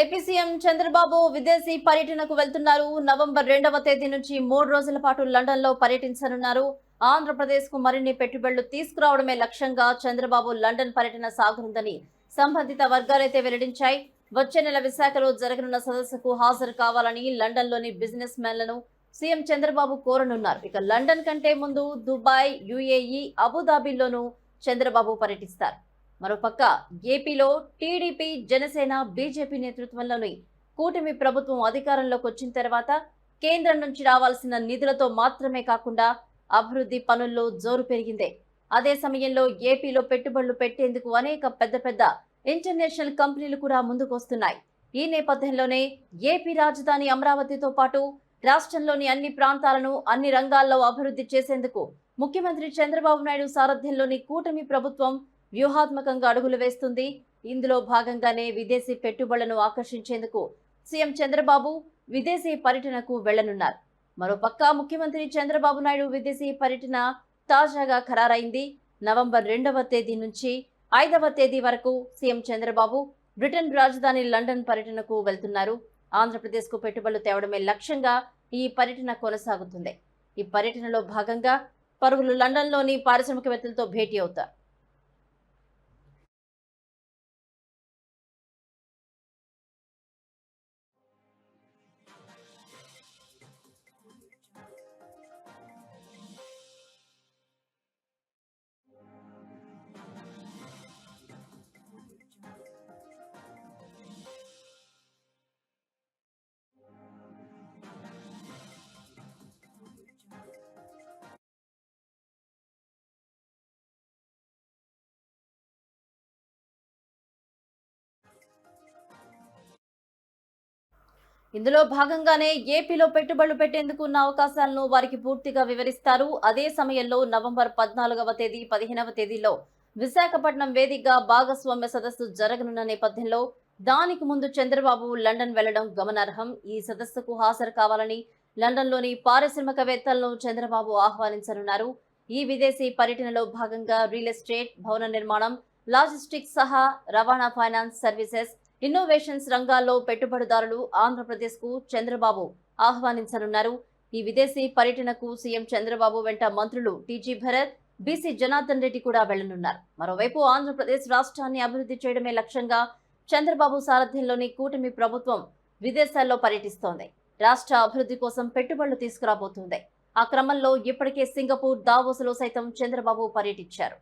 AP CM Chandrababu విదేశీ పర్యటనకు వెళ్తున్నారు. నవంబర్ రెండవ తేదీ నుంచి మూడు రోజుల పాటు లండన్లో పర్యటించనున్నారు. ఆంధ్రప్రదేశ్కు మరిన్ని పెట్టుబడులు తీసుకురావడమే లక్ష్యంగా చంద్రబాబు లండన్ పర్యటన సాగనుందని సంబంధిత వర్గాలైతే వెల్లడించాయి. వచ్చే నెల విశాఖలో జరగనున్న సదస్సుకు హాజరు కావాలని లండన్లోని బిజినెస్ మ్యాన్లను సీఎం చంద్రబాబు కోరనున్నారు. ఇక లండన్ కంటే ముందు దుబాయ్ యుఏఈ అబుదాబిలోనూ చంద్రబాబు పర్యటిస్తారు. మరోపక్క ఏపీలో టీడీపీ జనసేన బీజేపీ నేతృత్వంలోని కూటమి ప్రభుత్వం అధికారంలోకి వచ్చిన తర్వాత కేంద్రం నుంచి రావాల్సిన నిధులతో మాత్రమే కాకుండా అభివృద్ధి పనుల్లో జోరు పెరిగిందే. అదే సమయంలో ఏపీలో పెట్టుబడులు పెట్టేందుకు అనేక పెద్ద పెద్ద ఇంటర్నేషనల్ కంపెనీలు కూడా ముందుకొస్తున్నాయి. ఈ నేపథ్యంలోనే ఏపీ రాజధాని అమరావతితో పాటు రాష్ట్రంలోని అన్ని ప్రాంతాలను అన్ని రంగాల్లో అభివృద్ధి చేసేందుకు ముఖ్యమంత్రి చంద్రబాబు నాయుడు సారథ్యంలోని కూటమి ప్రభుత్వం వ్యూహాత్మకంగా అడుగులు వేస్తుంది. ఇందులో భాగంగానే విదేశీ పెట్టుబడులను ఆకర్షించేందుకు సీఎం చంద్రబాబు విదేశీ పర్యటనకు వెళ్ళనున్నారు మరోపక్క ముఖ్యమంత్రి చంద్రబాబు నాయుడు విదేశీ పర్యటన తాజాగా ఖరారైంది. నవంబర్ రెండవ తేదీ నుంచి ఐదవ తేదీ వరకు సీఎం చంద్రబాబు బ్రిటన్ రాజధాని లండన్ పర్యటనకు వెళ్తున్నారు. ఆంధ్రప్రదేశ్కు పెట్టుబడులు తేవడమే లక్ష్యంగా ఈ పర్యటన కొనసాగుతుంది. ఈ పర్యటనలో భాగంగా పరుగులు లండన్లోని పారిశ్రామికవేత్తలతో భేటీ అవుతారు. ఇందులో భాగంగానే ఏపీలో పెట్టుబడులు పెట్టేందుకు ఉన్న అవకాశాలను వారికి పూర్తిగా వివరిస్తారు. అదే సమయంలో నవంబర్ పద్నాలుగవ తేదీ పదిహేనవ తేదీలో విశాఖపట్నం వేదికగా భాగస్వామ్య సదస్సు జరగనున్న నేపథ్యంలో దానికి ముందు చంద్రబాబు లండన్ వెళ్ళడం గమనార్హం. ఈ సదస్సుకు హాజరు కావాలని లండన్లోని పారిశ్రామికవేత్తలను చంద్రబాబు ఆహ్వానించనున్నారు. ఈ విదేశీ పర్యటనలో భాగంగా రియల్ ఎస్టేట్ భవన నిర్మాణం లాజిస్టిక్స్ సహా రవాణా ఫైనాన్స్ సర్వీసెస్ ఇన్నోవేషన్స్ రంగాల్లో పెట్టుబడిదారులు ఆంధ్రప్రదేశ్కు చంద్రబాబు ఆహ్వానించనున్నారు. ఈ విదేశీ పర్యటనకు సీఎం చంద్రబాబు వెంట మంత్రులు టీజీ భరత్ బీసీ జనార్దన్ రెడ్డి కూడా వెళ్ళనున్నారు. మరోవైపు ఆంధ్రప్రదేశ్ రాష్ట్రాన్ని అభివృద్ధి చేయడమే లక్ష్యంగా చంద్రబాబు సారథ్యంలోని కూటమి ప్రభుత్వం విదేశాల్లో పర్యటిస్తోంది. రాష్ట్ర అభివృద్ధి కోసం పెట్టుబడులు తీసుకురాబోతుంది. ఆ క్రమంలో ఇప్పటికే సింగపూర్ దావోసులో సైతం చంద్రబాబు పర్యటించారు.